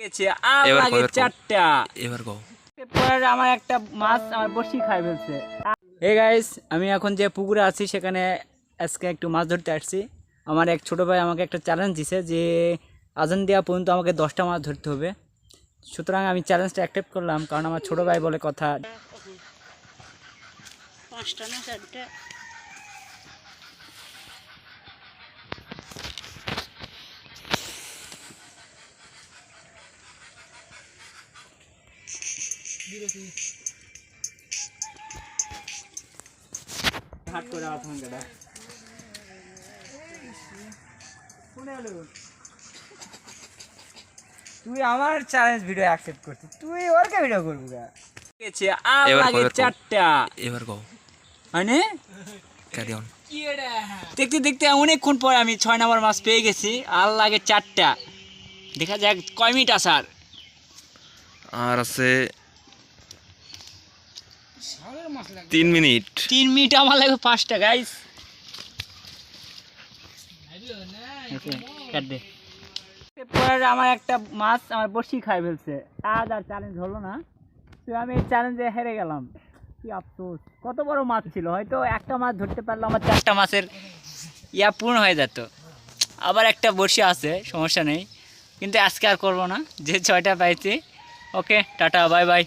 গেছে আর লাগে চারটা। এবার কও। এরপর আমার একটা মাছ আমার বসি খাই ফেলছে। হে গাইস আমি এখন যে পুকুরে আছি সেখানে আজকে একটু মাছ ধরতে আসছি। আমার এক ছোটো ভাই আমাকে একটা চ্যালেঞ্জ দিছে যে আজান দেওয়া পর্যন্ত আমাকে দশটা মাছ ধরতে হবে। সুতরাং আমি চ্যালেঞ্জটা অ্যাকসেপ্ট করলাম কারণ আমার ছোটো ভাই বলে কথা। পাঁচটা না চারটা? হাট করে আতঙ্কটা তুই আমার চ্যালেঞ্জ ভিডিও অ্যাকসেপ্ট করছিস। তুই ওর কে ভিডিও করবি গেছে আর লাগে চারটা। এবার কও মানে ক্যারি অন দেখতে দেখতে অনেকক্ষণ পর আমি ছয় নম্বর মাছ পেয়ে গেছি। আর লাগে চারটা। দেখা যাক কয় মিনিট আসার আর আছে তিন মিনিট। তিন মিনিট আমার লাগবে পাঁচটা গাইস এরপর আমার একটা মাছ আমার বসি খাই ফেলছে। আজ আর চ্যালেঞ্জ হলো না। তো আমি এই চ্যালেঞ্জে হেরে গেলাম। কি আফসোস। কত বড় মাছ ছিল। হয়তো একটা মাছ ধরতে পারলে আমার চারটা মাছের ইয়া পূর্ণ হয়ে যেত। আবার একটা বসি আছে সমস্যা নেই। কিন্তু আজকে আর করব না। যে ছয়টা পাইছি। ওকে টাটা বাই বাই